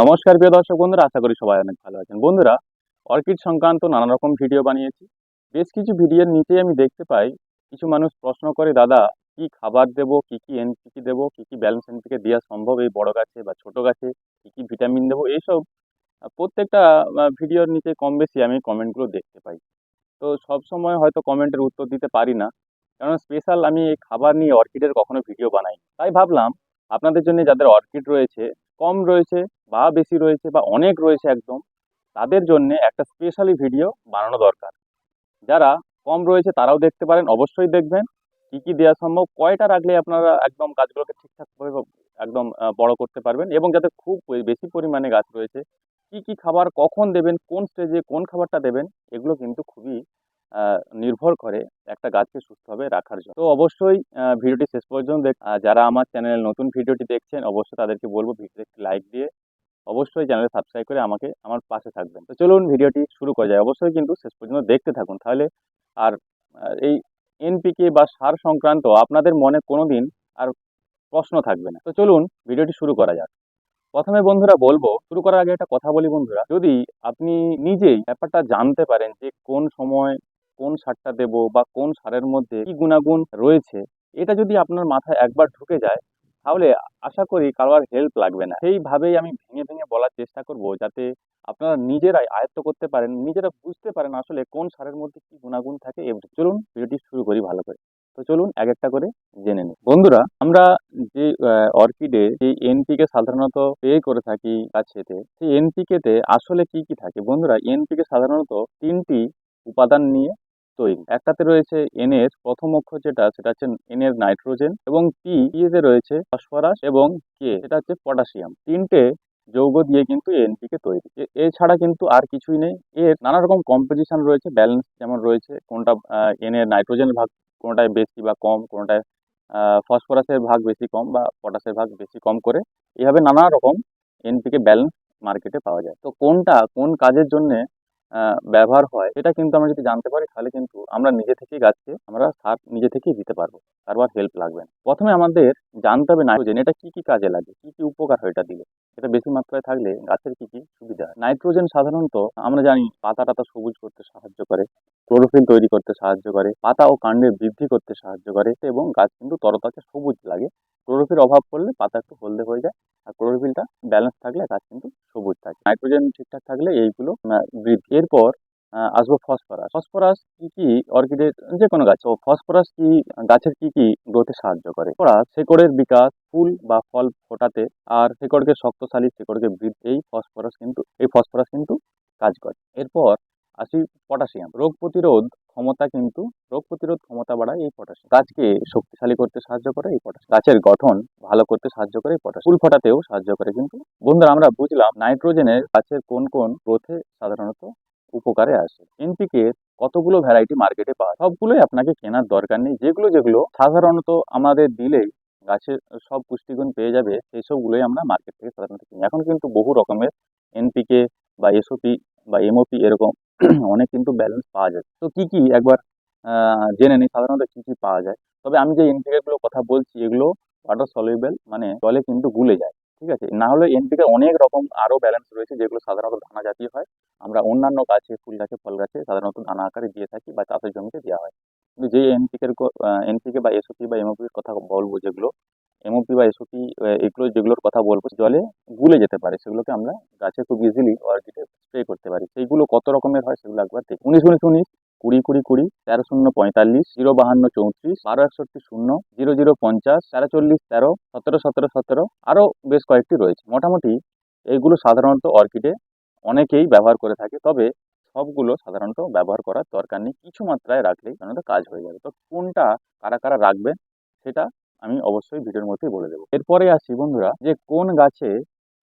নমস্কার প্রিয় দর্শক বন্ধুরা, আশা করি সবাই অনেক ভালো আছেন। বন্ধুরা, অর্কিড সংক্রান্ত নানা রকম ভিডিও বানিয়েছি। বেশ কিছু ভিডিওর নিচেই আমি দেখতে পাই, কিছু মানুষ প্রশ্ন করে, দাদা, কি খাবার দেবো? কি কি এনপিকে দেবো? কি কি ব্যালেন্স এনপিকে দেওয়া সম্ভব? এই বড় গাছে বা ছোট গাছে কি কি ভিটামিন দেবো? এইসব, প্রত্যেকটা ভিডিওর নিচে কম বেশি আমি কমেন্টগুলো দেখতে পাই। তো সব সময় হয়তো কমেন্টের উত্তর দিতে পারি না কারণ স্পেশাল আমি এই খাবার নিয়ে অর্কিডের কখনো ভিডিও বানাই তাই ভাবলাম, আপনাদের জন্য যাদের অর্কিড রয়েছে কম রয়েছে বা বেশি রয়েছে বা অনেক রয়েছে একদম, তাদের জন্য একটা স্পেশালি ভিডিও বানানো দরকার। যারা কম রয়েছে তারাও দেখতে পারেন, অবশ্যই দেখবেন। কী কী দেওয়া সম্ভব, কয়টা রাখলে আপনারা একদম গাছগুলোকে ঠিকঠাকভাবে একদম বড় করতে পারবেন এবং যাদের খুব বেশি পরিমাণে গাছ রয়েছে। কি কি খাবার কখন দেবেন, কোন স্টেজে কোন খাবারটা দেবেন, এগুলো কিন্তু খুবই নির্ভর করে একটা গাছকে সুস্থভাবে রাখার জন্য। তো অবশ্যই ভিডিওটি শেষ পর্যন্ত দেখ যারা আমার চ্যানেলের নতুন ভিডিওটি দেখছেন, অবশ্যই তাদেরকে বলব ভিডিওতে একটি লাইক দিয়ে। অবশ্যই চ্যানেলে সাবস্ক্রাইব করে আমাকে আমার পাশে থাকবেন। তো চলুন ভিডিওটি শুরু করা যায়। অবশ্যই কিন্তু শেষ পর্যন্ত দেখতে থাকুন। তাহলে আর এই এনপিকে বা সার সংক্রান্ত আপনাদের মনে কোনোদিন আর প্রশ্ন থাকবে না। তো চলুন ভিডিওটি শুরু করা যাক। প্রথমে বন্ধুরা বলব, শুরু করার আগে একটা কথা বলি বন্ধুরা। যদি আপনি নিজেই ব্যাপারটা জানতে পারেন যে কোন সময় কোন সারটা দেব বা কোন সারের মধ্যে কি গুণাগুণ রয়েছে, এটা যদি আপনার মাথায় একবার ঢুকে যায়, তাহলে আশা করি কারোর হেল্প লাগবে না। সেইভাবেই আমি ভেঙে ভেঙে বলার চেষ্টা করব যাতে আপনারা নিজেরাই আয়ত্ত করতে পারেন, নিজেরা বুঝতে পারেন আসলে কোন সারের মধ্যে কি গুণাগুণ থাকে এভরি চলুন ভিডিওটি শুরু করি ভালো করে। তো চলুন এক একটা করে জেনে নিই। বন্ধুরা, আমরা যে অর্কিডে যে এনপিকে সাধারণত পে করে থাকি গাছেতে সেই এনপিকে তে আসলে কি কি থাকে? বন্ধুরা এনপিকে সাধারণত তিনটি উপাদান নিয়ে তৈরি। একটাতে রয়েছে এন এর প্রথম অক্ষর যেটা, সেটা হচ্ছে এন এর নাইট্রোজেন এবং পি এতে রয়েছে ফসফরাস এবং কে সেটা হচ্ছে পটাশিয়াম। তিনটে যৌগ দিয়ে কিন্তু এনপিকে তৈরি। এছাড়া কিন্তু আর কিছুই নেই। এর নানা রকম কম্পোজিশন রয়েছে ব্যালেন্স যেমন রয়েছে, কোনটা এন এর নাইট্রোজেনের ভাগ কোনটায় বেশি বা কম, কোনটায় ফসফরাসের ভাগ বেশি কম বা পটাশের ভাগ বেশি কম করে। এভাবে নানা রকম এনপিকে ব্যালেন্স মার্কেটে পাওয়া যায়। তো কোনটা কোন কাজের জন্য ব্যবহার হয় এটা কিন্তু আমরা যদি জানতে পারি, তাহলে কিন্তু আমরা নিজে থেকেই গাছকে আমরা সার নিজে থেকেই দিতে পারব। কারবার হেল্প লাগবে না। প্রথমে আমাদের জানতে হবে নাইট্রোজেন এটা কি কি কাজে লাগে, কি কি উপকার হয় এটা দিলে? এটা বেশি মাত্রায় থাকলে গাছের কি কি সুবিধা নাইট্রোজেন সাধারণত আমরা জানি পাতা টাতা সবুজ করতে সাহায্য করে ক্লোরোফিল তৈরি করতে সাহায্য করে, পাতা ও কাণ্ডের বৃদ্ধি করতে সাহায্য করে, এবং গাছ কিন্তু তরতাজা সবুজ লাগে। ক্লোরোফিল অভাব পড়লে পাতা একটু হলদে হয়ে যায় আর ক্লোরোফিলটা ব্যালেন্স থাকলে গাছ কিন্তু সবুজ থাকে। নাইট্রোজেন ঠিকঠাক থাকলে এইগুলো বৃদ্ধি। এরপর আসব ফসফরাস ফসফরাস কি কি অর্কিডের যে কোনো গাছ। ও ফসফরাস কি, গাছের কি কি গ্রোথে সাহায্য করে? ফসফরাস শেকড়ের বিকাশ, ফুল বা ফল ফোটাতে আর শেকড়কে শক্তশালী, শেকড়কে বৃদ্ধি, এই ফসফরাস কিন্তু, এই ফসফরাস কিন্তু কাজ করে। এরপর আসি পটাশিয়াম রোগ প্রতিরোধ ক্ষমতা কিন্তু রোগ প্রতিরোধ ক্ষমতা বাড়ায় এই পটাশিয়াম গাছকে শক্তিশালী করতে সাহায্য করে এই পটাশিয়াম গাছের গঠন ভালো করতে সাহায্য করে এই পটাশিয়াম ফুল ফোটাতেও সাহায্য করে কিন্তু। বন্ধুরা, আমরা বুঝলাম নাইট্রোজেনের গাছের কোন কোন গ্রোথে সাধারণত উপকারে আসে। এনপিকে কতগুলো ভ্যারাইটি মার্কেটে পাওয়া সবগুলোই আপনাকে কেনার দরকার নেই। যেগুলো যেগুলো সাধারণত আমাদের দিলেই গাছের সব পুষ্টিগুণ পেয়ে যাবে, সেই সবগুলোই আমরা মার্কেট থেকে সাধারণত কিনি। এখন কিন্তু বহু রকমের এনপিকে বা এসওপি বা এমওপি এরকম অনেক কিন্তু ব্যালেন্স পাওয়া যায়। তো কি কি? একবার জেনে নিই সাধারণত কি কি পাওয়া যায়। তবে আমি যে এনপিকে গুলো কথা বলছি, এগুলো ওয়াটার সলিউবেল মানে জলে কিন্তু গুলে যায়, ঠিক আছে? না হলে এনপিকে অনেক রকম আরও ব্যালেন্স রয়েছে, যেগুলো সাধারণত দানা জাতীয় হয়। আমরা অন্যান্য গাছে, ফুল গাছে, ফল গাছে সাধারণত দানা আকারে দিয়ে থাকি বা চাষের জমিতে দেওয়া হয়। কিন্তু যে এনপিকের এনপিকে বা এসওপি বা এমওপির কথা বলব যেগুলো এমওপি বা এসওপি এগুলো যেগুলোর কথা বলব জলে গুলে যেতে পারে। সেগুলোকে আমরা গাছে খুব ইজিলি অর্কিডে স্প্রে করতে পারি। সেইগুলো কত রকমের হয় সেগুলো একবার দেখি উনিশ উনিশ উনিশ, কুড়ি কুড়ি কুড়ি, তেরো, শূন্য, পঁয়তাল্লিশ, জিরো, বাহান্ন, চৌত্রিশ, বারো, একষট্টি, শূন্য, জিরো জিরো, পঞ্চাশ, তেরো, চল্লিশ, তেরো, সতেরো সতেরো সতেরো, আরও বেশ কয়েকটি রয়েছে। মোটামুটি এইগুলো সাধারণত অর্কিডে অনেকেই ব্যবহার করে থাকে, তবে সবগুলো সাধারণত ব্যবহার করার দরকার নেই। কিছু মাত্রায় রাখলেই সাধারণত কাজ হয়ে যাবে। তো কোনটা কারা কারা রাখবেন, সেটা আমি অবশ্যই ভিডিওর মধ্যেই বলে দেবো। এরপরে আসি বন্ধুরা, যে কোন গাছে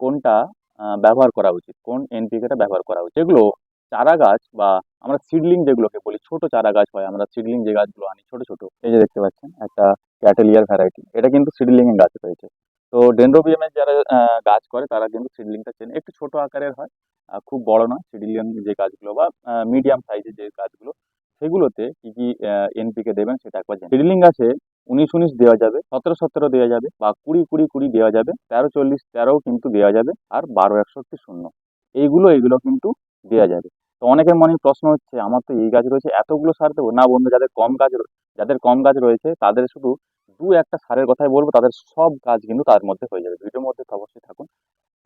কোনটা ব্যবহার করা উচিত, কোন এনপিকেটা ব্যবহার করা উচিত। যেগুলো চারা গাছ বা আমরা সিডলিং যেগুলোকে বলি, ছোট চারা গাছ হয়, আমরা সিডলিং যে গাছগুলো আনি, ছোট ছোট, এই যে দেখতে পাচ্ছেন, একটা ক্যাটেলিয়ার ভ্যারাইটি এটা কিন্তু সিডলিং এর গাছ রয়েছে। তো ডেন্ড্রোবিয়ামের যারা গাছ করে, তারা কিন্তু সিডলিংটা চেনে। একটু ছোট আকারের হয় খুব বড় নয় সিডলিং যে গাছগুলো বা মিডিয়াম সাইজের যে গাছগুলো, সেগুলোতে কি কি এনপিকে দেবেন সেটা একবার সিডলিং গাছে উনিশ উনিশ দেওয়া যাবে, সতেরো সতেরো দেওয়া যাবে বা কুড়ি কুড়ি কুড়ি দেওয়া যাবে, তেরো চল্লিশ তেরোও কিন্তু দেওয়া যাবে আর বারো একষট্টি শূন্য। এইগুলো এইগুলো কিন্তু দেওয়া যাবে। তো অনেকের মনে প্রশ্ন হচ্ছে, আমার তো এই গাছ রয়েছে, এতগুলো সার দেবো? না বন্ধু, যাদের কম গাছ যাদের কম গাছ রয়েছে, তাদের শুধু দু একটা সারের কথাই বলব, তাদের সব কাজ কিন্তু তার মধ্যে হয়ে যাবে। ভিডিওর মধ্যে অবশ্যই থাকুন।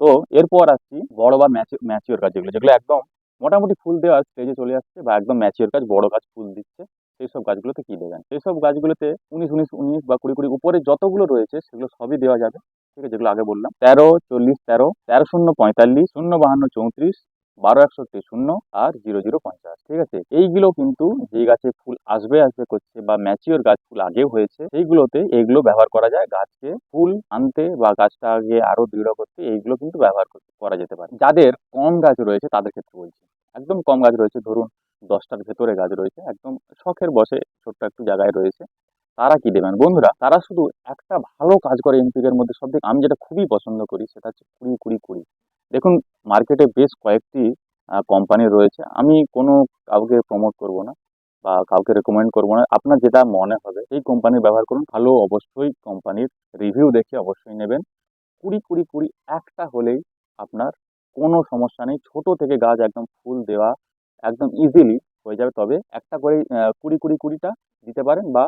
তো এরপর আসছি বড় বা ম্যাচিওর গাছ, যেগুলো যেগুলো একদম মোটামুটি ফুল দেওয়ার স্টেজে চলে আসছে বা একদম ম্যাচিওর গাছ, বড় গাছ ফুল দিচ্ছে। সেই সব গাছগুলোতে কি দেবেন? সেই সব গাছগুলোতে উনিশ উনিশ উনিশ বা কুড়ি কুড়ি উপরে যতগুলো রয়েছে সেগুলো সবই দেওয়া যাবে। ঠিক আছে, যেগুলো আগে বললাম। তেরো, চল্লিশ, তেরো তেরো শূন্য পঁয়তাল্লিশ, শূন্য বাহান্ন চৌত্রিশ, বারো একষট্টি শূন্য আর জিরো জিরো পঞ্চাশ। ঠিক আছে, এইগুলো কিন্তু যে গাছে ফুল আসবে আসবে করছে বা ম্যাচিওর গাছ ফুল আগেও হয়েছে, সেইগুলোতে এইগুলো ব্যবহার করা যায়। গাছকে ফুল আনতে বা গাছটা আগে আরও দৃঢ় করতে এইগুলো কিন্তু ব্যবহার করা যেতে পারে। যাদের কম গাছ রয়েছে তাদের ক্ষেত্রে বলছি। একদম কম গাছ রয়েছে, ধরুন দশটার ভেতরে গাছ রয়েছে, একদম শখের বসে ছোট্ট একটু জায়গায় রয়েছে। তারা কি দেবেন? বন্ধুরা, তারা শুধু একটা ভালো কাজ করে এনপিকের মধ্যে সব থেকে আমি যেটা খুবই পছন্দ করি সেটা হচ্ছে কুড়ি কুড়ি কুড়ি। দেখুন, মার্কেটে বেশ কয়েকটি কোম্পানি রয়েছে। আমি কোনো কাউকে প্রমোট করব না বা কাউকে রেকমেন্ড করব না। আপনার যেটা মনে হবে সেই কোম্পানি ব্যবহার করুন। ভালো অবশ্যই কোম্পানির রিভিউ দেখে অবশ্যই নেবেন। কুড়ি কুড়ি কুড়ি একটা হলেই আপনার কোনো সমস্যা নেই। ছোট থেকে গাছ একদম ফুল দেওয়া একদম ইজিলি হয়ে যাবে। তবে একটা করে কুড়ি কুড়ি কুড়িটা দিতে পারেন বা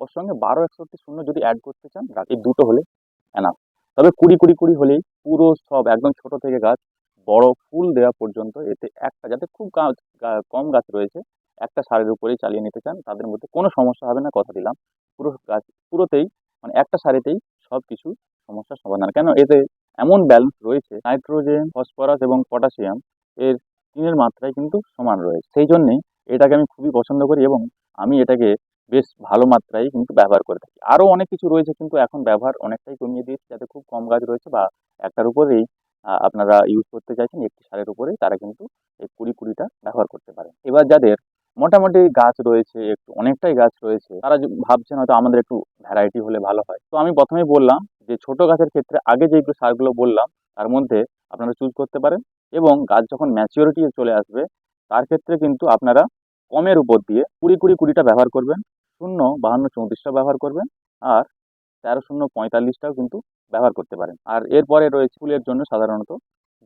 ওর সঙ্গে বারো একষট্টি শূন্য যদি অ্যাড করতে চান এই দুটো হলে এনাফ তবে কুড়ি কুড়ি কুড়ি হলেই পুরো সব, একদম ছোট থেকে গাছ, বড় ফুল দেওয়া পর্যন্ত এতে একটা, যাতে খুব গাছ কম গাছ রয়েছে, একটা সারের উপরেই চালিয়ে নিতে চান, তাদের মধ্যে কোনো সমস্যা হবে না, কথা দিলাম। পুরো গাছ, পুরোতেই মানে একটা সারিতেই সব কিছু সমস্যার সমাধান। কেন এতে এমন ব্যালেন্স রয়েছে নাইট্রোজেন ফসফরাস এবং পটাশিয়াম এর তিনের মাত্রায় কিন্তু সমান রয়েছে। সেই জন্যে এটাকে আমি খুবই পছন্দ করি এবং আমি এটাকে বেশ ভালো মাত্রায় কিন্তু ব্যবহার করে থাকি। আরও অনেক কিছু রয়েছে কিন্তু এখন ব্যবহার অনেকটাই কমিয়ে দিয়েছি, যাতে খুব কম গাছ রয়েছে বা একটার উপরেই আপনারা ইউজ করতে চাইছেন, একটি সারের উপরেই তারা কিন্তু এই কুড়ি কুড়িটা ব্যবহার করতে পারে এবার যাদের মোটামুটি গাছ রয়েছে, একটু অনেকটাই গাছ রয়েছে, তারা ভাবছেন হয়তো আমাদের একটু ভ্যারাইটি হলে ভালো হয়। তো আমি প্রথমেই বললাম যে ছোট গাছের ক্ষেত্রে আগে যেগুলো সারগুলো বললাম, তার মধ্যে আপনারা চুজ করতে পারেন। এবং গাছ যখন ম্যাচিওরিটি চলে আসবে, তার ক্ষেত্রে কিন্তু আপনারা কমের উপর দিয়ে কুড়ি কুড়ি কুড়িটা ব্যবহার করবেন। শূন্য, বাহান্ন চৌত্রিশটা ব্যবহার করবেন আর তেরো, শূন্য, পঁয়তাল্লিশটাও কিন্তু ব্যবহার করতে পারেন। আর এরপরে রয়েছে ফুলের জন্য সাধারণত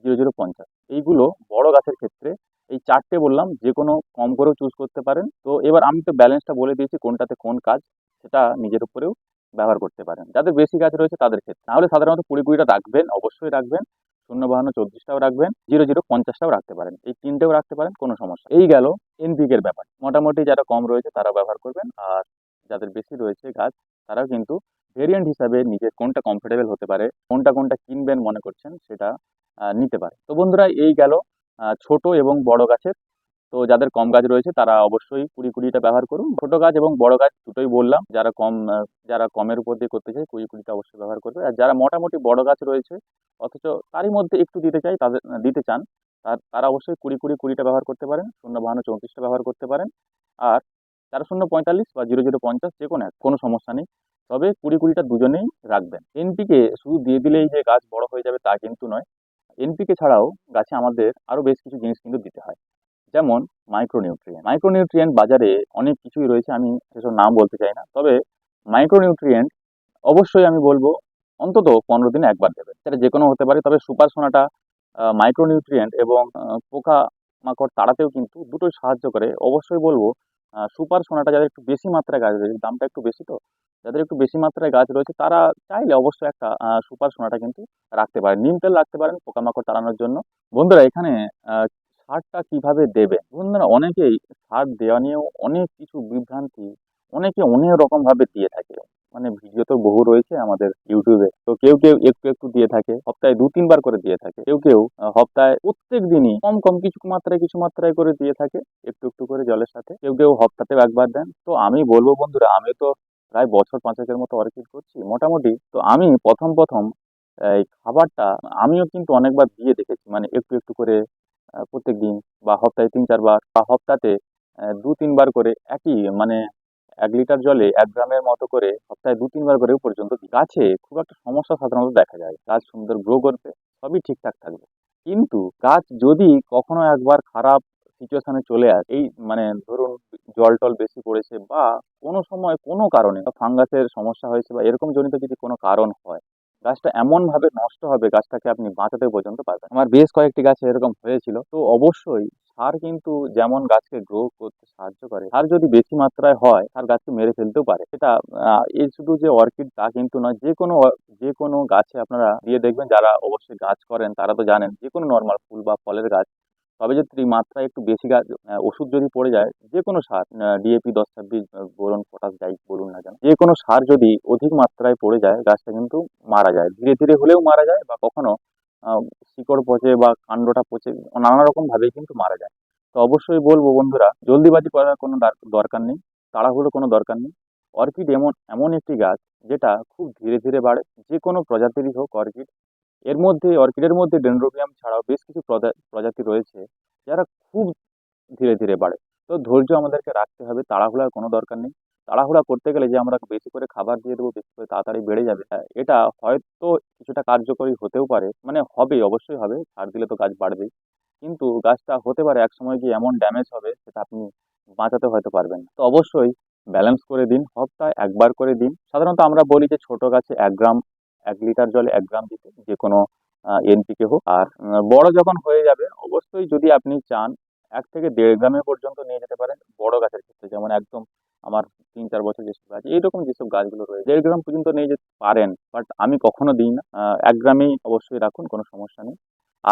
জিরো জিরো, পঞ্চাশ। এইগুলো বড় গাছের ক্ষেত্রে এই চারটে বললাম যে কোনো কম করেও চুজ করতে পারেন। তো এবার আমি তো ব্যালেন্সটা বলে দিয়েছি, কোনটাতে কোন কাজ সেটা নিজের উপরেও ব্যবহার করতে পারেন। যাদের বেশি গাছ রয়েছে তাদের ক্ষেত্রে। নাহলে সাধারণত কুড়ি কুড়িটা রাখবেন, অবশ্যই রাখবেন। শূন্য বাহান্ন চৌত্রিশটাও রাখবেন, জিরো জিরো পঞ্চাশটাও রাখতে পারেন। এই তিনটেও রাখতে পারেন, কোনো সমস্যা এই গেল এনপিকের ব্যাপার। মোটামুটি যারা কম রয়েছে তারা ব্যবহার করবেন, আর যাদের বেশি রয়েছে গাছ, তারাও কিন্তু ভেরিয়েন্ট হিসাবে নিজের কোনটা কমফোর্টেবল হতে পারে, কোনটা কোনটা কিনবেন মনে করছেন, সেটা নিতে পারে। তো বন্ধুরা, এই গেল ছোট এবং বড় গাছের তো যাদের কম গাছ রয়েছে, তারা অবশ্যই কুড়ি কুড়িটা ব্যবহার করুন। ছোট গাছ এবং বড় গাছ দুটোই বললাম, যারা কম, যারা কমের উপর দিয়ে করতে চায়, কুড়ি কুড়িটা অবশ্যই ব্যবহার করবে। আর যারা মোটামুটি বড় গাছ রয়েছে, অথচ তারই মধ্যে একটু দিতে চাই তাদের, দিতে চান, তার অবশ্যই কুড়ি কুড়ি কুড়িটা ব্যবহার করতে পারেন, শূন্য বাহান্ন চৌত্রিশটা ব্যবহার করতে পারেন। আর তেরো শূন্য পঁয়তাল্লিশ বা জিরো জিরো পঞ্চাশ যে কোনো এক, কোনো সমস্যা নেই। তবে কুড়ি কুড়িটা দুজনেই রাখবেন। এনপিকে শুধু দিয়ে দিলেই যে গাছ বড় হয়ে যাবে তা কিন্তু নয়। এনপিকে ছাড়াও গাছে আমাদের আরও বেশ কিছু জিনিস কিন্তু দিতে হয়। যেমন মাইক্রোনিউট্রিয়েন্ট মাইক্রোনিউট্রিয়েন্ট বাজারে অনেক কিছুই রয়েছে, আমি সেসব নাম বলতে চাই না। তবে মাইক্রোনিউট্রিয়েন্ট অবশ্যই আমি বলব, অন্তত পনেরো দিনে একবার দেবে সেটা যে কোনো হতে পারে, তবে সুপার সোনাটা মাইক্রোনিউট্রিয়েন্ট এবং পোকা মাকড় তাড়াতেও কিন্তু দুটোই সাহায্য করে। অবশ্যই বলব সুপার সোনাটা যাদের একটু বেশি মাত্রায় গাছ রয়েছে, দামটা একটু বেশি তো, যাদের একটু বেশি মাত্রায় গাছ রয়েছে, তারা চাইলে অবশ্যই একটা সুপার সোনাটা কিন্তু রাখতে পারেন। নিম তেল রাখতে পারেন পোকামাকড় তাড়ানোর জন্য। বন্ধুরা, এখানে সারটা কীভাবে দেবে? বন্ধুরা অনেকেই সার দেওয়া নিয়েও অনেক কিছু বিভ্রান্তি অনেকে অনেক রকম ভাবে দিয়ে থাকে। মানে ভিডিও তো বহু রয়েছে আমাদের ইউটিউবে। তো কেউ কেউ একটু একটু দিয়ে থাকে, সপ্তাহে দু, তিনবার করে দিয়ে থাকে। কেউ কেউ সপ্তাহে প্রত্যেক দিনই কম কম কিছু মাত্রায় কিছু মাত্রায় করে দিয়ে থাকে, একটু একটু করে জলের সাথে। কেউ কেউ সপ্তাহেও একবার দেন। তো আমি বলব বন্ধুরা আমি তো প্রায় বছর পাঁচেকের মতো অর্কিড করছি, মোটামুটি। তো আমি প্রথম প্রথম, এই খাবারটা, আমিও কিন্তু অনেকবার দিয়ে দেখেছি। মানে একটু একটু করে প্রত্যেক দিন বা সপ্তাহে তিন চারবার বা সপ্তাহে দু তিনবার করে একই মানে এক লিটার জলে এক গ্রামের মতো করে সপ্তাহে দু তিনবার করে পর্যন্ত। গাছে খুব একটা সমস্যা সাধারণত দেখা যায় গাছ সুন্দর গ্রো করবে, সবই ঠিকঠাক থাকবে কিন্তু গাছ যদি কখনো একবার খারাপ সিচুয়েশনে চলে আসে, এই মানে ধরুন জল টল বেশি পড়েছে বা কোনো সময় কোনো কারণে ফাঙ্গাসের সমস্যা হয়েছে বা এরকম জনিত যদি কোনো কারণ হয় গাছটা এমন ভাবে নষ্ট হবে গাছটাকে আপনি বাঁচাতে পর্যন্ত পারবেন। আমার বেশ কয়েকটি গাছ এরকম হয়েছিল। তো অবশ্যই সার কিন্তু যেমন গাছকে গ্রো করতে সাহায্য করে, সার যদি বেশি মাত্রায় হয়, সার গাছকে মেরে ফেলতেও পারে। এটা এই শুধু যে অর্কিড তা কিন্তু নয়, যে কোনো যে কোনো গাছে আপনারা দিয়ে দেখবেন যারা অবশ্যই গাছ করেন, তারা তো জানেন যে কোনো নর্মাল ফুল বা ফলের গাছ তবে যদি মাত্রায় একটু বেশি গাছ ওষুধ যদি পড়ে যায়, যে কোনো সার ডিএপি দশ ছাব্বিশ বোরন পটাশ যাই বলুন না কেন, যে কোনো সার যদি অধিক মাত্রায় পড়ে যায়, গাছটা কিন্তু মারা যায়। ধীরে ধীরে হলেও মারা যায় বা কখনো শিকড় পচে বা কাণ্ডটা পচে, নানা রকম ভাবেই কিন্তু মারা যায়। তো অবশ্যই বলব বন্ধুরা, জলদিবাজি করার কোনো দার- দরকার নেই, তাড়াহুড়ো কোনো দরকার নেই। অর্কিড এমন এমন একটি গাছ যেটা খুব ধীরে ধীরে বাড়ে, যে কোনো প্রজাতিরই হোক অর্কিড এর মধ্যে অর্কিডের মধ্যে ডেনড্রোবিয়াম ছাড়াও বেশ কিছু প্রজা- প্রজাতি রয়েছে যারা খুব ধীরে ধীরে বাড়ে। তো ধৈর্য আমাদেরকে রাখতে হবে তাড়াহুড়ার কোনো দরকার নেই। তাড়াহুড়া করতে গেলে যে আমরা বেশি করে খাবার দিয়ে দেবো বেশি করে তাড়াতাড়ি বেড়ে যাবে হ্যাঁ, এটা হয়তো কিছুটা কার্যকরী হতেও পারে। মানে হবে অবশ্যই হবে সার দিলে তো গাছ বাড়বেই। কিন্তু গাছটা হতে পারে এক সময় গিয়ে এমন ড্যামেজ হবে সেটা আপনি বাঁচাতে হয়তো পারবেন তো অবশ্যই ব্যালেন্স করে দিন সপ্তাহে একবার করে দিন। সাধারণত আমরা বলি যে ছোট গাছে এক গ্রাম এক লিটার জলে এক গ্রাম দিতে, যে কোনো এনপিকে হোক। আর বড় যখন হয়ে যাবে, অবশ্যই যদি আপনি চান, এক থেকে দেড় গ্রামের পর্যন্ত নিয়ে যেতে পারেন বড় গাছের ক্ষেত্রে। যেমন একদম আমার তিন চার বছর যেসব গাছ, এইরকম যেসব গাছগুলো রয়েছে, দেড় গ্রাম পর্যন্ত নিয়ে যেতে পারেন। বাট আমি কখনো দিই না। এক গ্রামেই অবশ্যই রাখুন, কোনো সমস্যা নেই।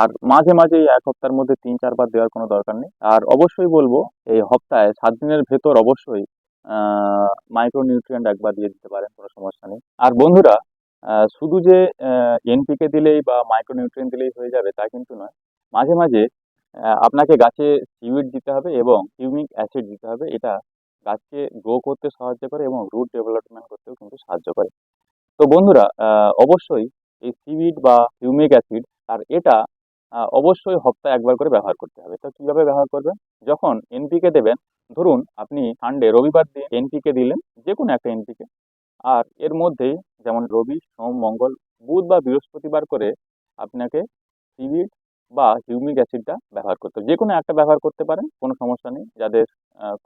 আর মাঝে মাঝে এক সপ্তাহের মধ্যে তিন চারবার দেওয়ার কোনো দরকার নেই। আর অবশ্যই বলব, এই সপ্তাহে সাত দিনের ভেতর অবশ্যই মাইক্রো নিউট্রিয়েন্ট একবার দিয়ে দিতে পারেন, কোনো সমস্যা নেই। আর বন্ধুরা শুধু যে এনপিকে দিলেই বা মাইক্রো নিউট্রিয়েন্ট দিলেই হয়ে যাবে তা কিন্তু নয়। মাঝে মাঝে আপনাকে গাছে সিউইড দিতে হবে এবং হিউমিক অ্যাসিড দিতে হবে। এটা গাছকে গ্রো করতে সাহায্য করে এবং রুট ডেভেলপমেন্ট করতেও কিন্তু সাহায্য করে। তো বন্ধুরা অবশ্যই এই সিউইড বা হিউমিক অ্যাসিড আর এটা অবশ্যই সপ্তাহে একবার করে ব্যবহার করতে হবে। তো কীভাবে ব্যবহার করবেন? যখন এনপিকে দেবেন, ধরুন আপনি সানডে রবিবার দিন এনপিকে দিলেন যে কোনো একটা এনপিকে আর এর মধ্যেই যেমন রবি, সোম, মঙ্গল, বুধ বা বৃহস্পতিবার করে আপনাকে সিভিড বা হিউমিক অ্যাসিডটা ব্যবহার করতে হবে। যে কোনো একটা ব্যবহার করতে পারেন, কোনো সমস্যা নেই। যাদের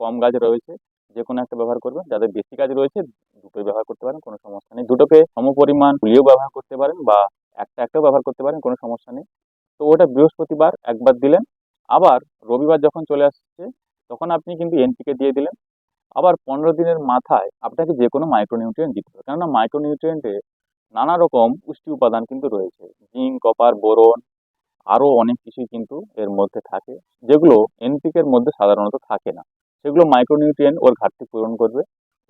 কম গাছ রয়েছে যে কোনো একটা ব্যবহার করবেন। যাদের বেশি গাছ রয়েছে, দুটোই ব্যবহার করতে পারেন, কোনো সমস্যা নেই। দুটোকে সমপরিমাণ গুলিয়েও ব্যবহার করতে পারেন বা একটা একটাও ব্যবহার করতে পারেন, কোনো সমস্যা নেই। তো ওটা বৃহস্পতিবার একবার দিলেন। আবার রবিবার যখন চলে আসছে, তখন আপনি কিন্তু এনপিকে দিয়ে দিলেন। আবার পনেরো দিনের মাথায় আপনাকে যে কোনো মাইক্রোনিউট্রিয়েন্ট দিতে হবে। কেননা মাইক্রোনিউট্রিয়েন্টে নানা রকম পুষ্টি উপাদান কিন্তু রয়েছে। জিঙ্ক কপার বোরন আরও অনেক কিছুই কিন্তু এর মধ্যে থাকে, যেগুলো এনপিকের মধ্যে সাধারণত থাকে না। সেগুলো মাইক্রোনিউট্রিয়েন্ট ওর ঘাটতি পূরণ করবে।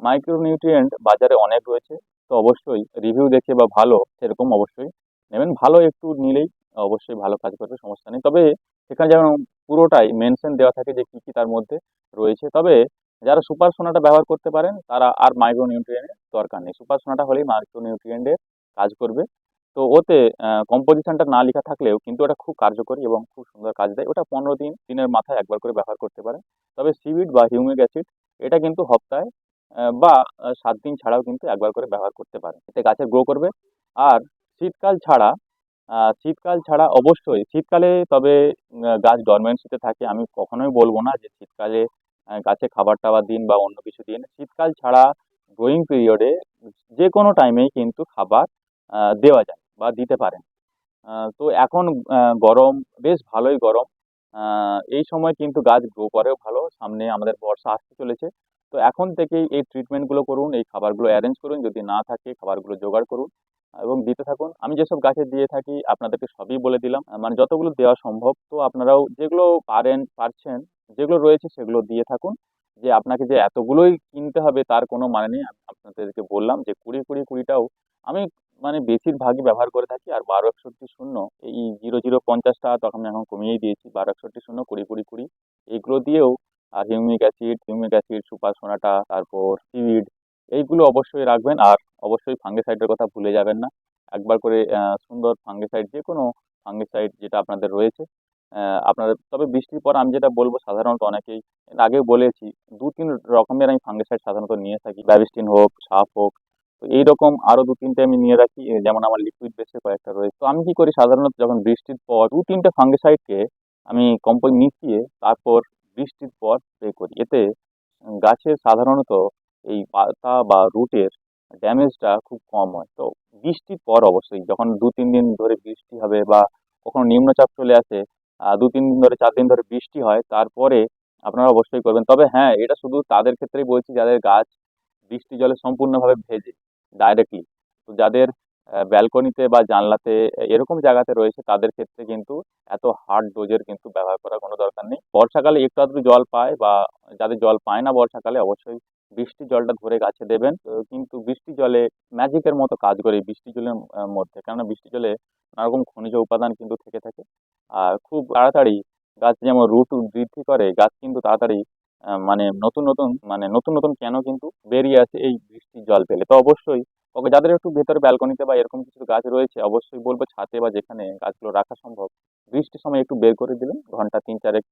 মাইক্রোনিউট্রিয়েন্ট বাজারে অনেক রয়েছে, তো অবশ্যই রিভিউ দেখে বা ভালো সেরকম অবশ্যই নেবেন। ভালো একটু নিলেই অবশ্যই ভালো কাজ করবে, সমস্যা নেই। তবে সেখানে যেমন পুরোটাই মেনশন দেওয়া থাকে যে কী কী তার মধ্যে রয়েছে। তবে যারা সুপার সোনাটা ব্যবহার করতে পারেন তারা আর মাইক্রো নিউট্রিয়েন্টের দরকার নেই। সুপার সোনাটা হলেই মাইক্রো নিউট্রিয়েন্টের কাজ করবে। তো ওতে কম্পোজিশনটা না লেখা থাকলেও কিন্তু ওটা খুব কার্যকরী এবং খুব সুন্দর কাজ দেয়। ওটা পনেরো দিন দিনের মাথায় একবার করে ব্যবহার করতে পারেন। তবে সিভিড বা হিউমিক অ্যাসিড এটা কিন্তু আহ, বা সাত দিন ছাড়াও কিন্তু একবার করে ব্যবহার করতে পারেন। এতে গাছের গ্রো করবে। আর শীতকাল ছাড়া শীতকাল ছাড়া অবশ্যই শীতকালে তবে গাছ ডরমেন্সিতে থাকে। আমি কখনোই বলব না যে শীতকালে গাছে খাবার টাবার দিন বা অন্য কিছু দিন, শীতকাল ছাড়া গ্রোয়িং পিরিয়ডে যে কোনো টাইমেই কিন্তু খাবার দেওয়া যায় বা দিতে পারেন। তো এখন গরম, বেশ ভালোই গরম। এই সময় কিন্তু গাছ গ্রো করেও ভালো। সামনে আমাদের বর্ষা আসতে চলেছে। তো এখন থেকেই এই ট্রিটমেন্টগুলো করুন, এই খাবারগুলো অ্যারেঞ্জ করুন। যদি না থাকে, খাবারগুলো জোগাড় করুন এবং দিতে থাকুন। আমি যেসব গাছে দিয়ে থাকি, আপনাদেরকে সবই বলে দিলাম। মানে যতগুলো দেওয়া সম্ভব, তো আপনারাও যেগুলো পারেন, পারছেন যেগুলো রয়েছে সেগুলো দিয়ে থাকুন। যে আপনাকে যে এতগুলোই কিনতে হবে তার কোনো মানে নেই। আপনাদেরকে বললাম যে কুড়ি কুড়ি, কুড়িটাও আমি মানে বেশিরভাগই ব্যবহার করে থাকি। আর বারো, একষট্টি, শূন্য এই জিরো জিরো, পঞ্চাশটা তখন আমি এখন কমিয়েই দিয়েছি। বারো, একষট্টি, শূন্য, কুড়ি কুড়ি কুড়ি এইগুলো দিয়েও আর humic acid humic acid, super sonata, তারপর সিড এইগুলো অবশ্যই রাখবেন। আর অবশ্যই ফাঙ্গিসাইডের কথা ভুলে যাবেন না। একবার করে সুন্দর ফাঙ্গিসাইড যে কোনো ফাঙ্গিসাইড যেটা আপনাদের রয়েছে আহ, আপনাদের তবে বৃষ্টির পর আমি যেটা বলব সাধারণত অনেকেই আগে বলেছি দু তিন রকমের আমি ফাঙ্গিসাইড সাধারণত নিয়ে থাকি ব্যাবিস্টিন হোক সাপ হোক তো এইরকম আরও দু তিনটে আমি নিয়ে রাখি যেমন আমার লিকুইড বেসে কয়েকটা রয়েছে তো আমি কি করি সাধারণত যখন বৃষ্টির পর দু তিনটে ফাঙ্গিসাইডকে আমি কম্পোজ মিশিয়ে তারপর বৃষ্টির পর স্প্রে করি এতে গাছের সাধারণত এই পাতা বা রুটের ড্যামেজটা খুব কম হয় তো বৃষ্টির পর অবশ্যই যখন দু তিন দিন ধরে বৃষ্টি হবে বা কখনো নিম্নচাপ চলে আসে দু তিন দিন ধরে, চার দিন ধরে বৃষ্টি হয়, তারপরে আপনারা অবশ্যই করবেন। তবে হ্যাঁ এটা শুধু তাদের ক্ষেত্রেই বলছি, যাদের গাছ বৃষ্টি জলে সম্পূর্ণভাবে ভেজে ডাইরেক্টলি তো যাদের ব্যালকনিতে বা জানলাতে এরকম জায়গাতে রয়েছে, তাদের ক্ষেত্রে কিন্তু এত হার্ড ডোজের কিন্তু ব্যবহার করার কোনো দরকার নেই। বর্ষাকালে একটু আধটু জল পায় বা যাদের জল পায় না বর্ষাকালে, অবশ্যই বৃষ্টির জলটা ধরে গাছে দেবেন। কিন্তু বৃষ্টি জলে ম্যাজিকের মতো কাজ করে বৃষ্টি জলের মধ্যে। কেননা বৃষ্টি জলে নানা রকম খনিজ উপাদান কিন্তু থেকে থাকে। আর খুব তাড়াতাড়ি গাছ যেমন রুট বৃদ্ধি করে, গাছ কিন্তু তাড়াতাড়ি মানে নতুন নতুন মানে নতুন নতুন কেন কিন্তু বেরিয়ে আসে এই বৃষ্টির জল পেলে। তো অবশ্যই ওকে যাদের একটু ভেতরে ব্যালকনিতে বা এরকম কিছু গাছ রয়েছে, অবশ্যই বলব ছাদে বা যেখানে গাছগুলো রাখা সম্ভব, বৃষ্টির সময় একটু বের করে দিলেন ঘণ্টা তিন চারেক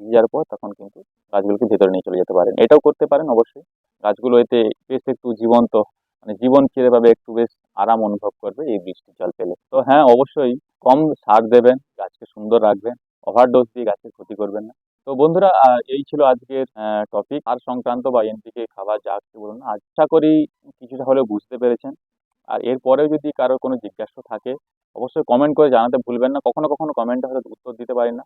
ভিজার পর তখন কিন্তু গাছগুলোকে ভেতরে নিয়ে চলে যেতে পারেন। এটাও করতে পারেন অবশ্যই। গাছগুলো এতে বেশ একটু জীবন্ত মানে জীবন ফিরে পাবে, একটু বেশ আরাম অনুভব করবে এই বৃষ্টির জল পেলে। তো হ্যাঁ অবশ্যই কম সার দেবেন গাছকে সুন্দর রাখবেন। ওভারডোজ দিয়ে গাছের ক্ষতি করবেন না। তো বন্ধুরা এই ছিল আজকের টপিক আর সংক্রান্ত বা এনপিকে খাবার যা কিছু বলুন, আশা করি কিছুটা হলেও বুঝতে পেরেছেন। আর এরপরেও যদি কারও কোনো জিজ্ঞাসা থাকে, অবশ্যই কমেন্ট করে জানাতে ভুলবেন না। কখনো কখনো কমেন্টে হয়তো উত্তর দিতে পারি না।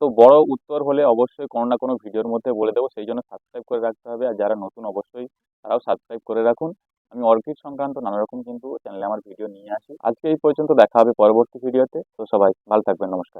তো বড় উত্তর হলে অবশ্যই কোনো না কোনো ভিডিওর মধ্যে বলে দেবো। সেই জন্য সাবস্ক্রাইব করে রাখতে হবে। আর যারা নতুন, অবশ্যই তারাও সাবস্ক্রাইব করে রাখুন। আমি অর্কিড সংক্রান্ত নানা রকম কিন্তু চ্যানেলে আমার ভিডিও নিয়ে আসি। আজকে এই পর্যন্ত দেখা হবে পরবর্তী ভিডিওতে তো সবাই ভালো থাকবেন, নমস্কার।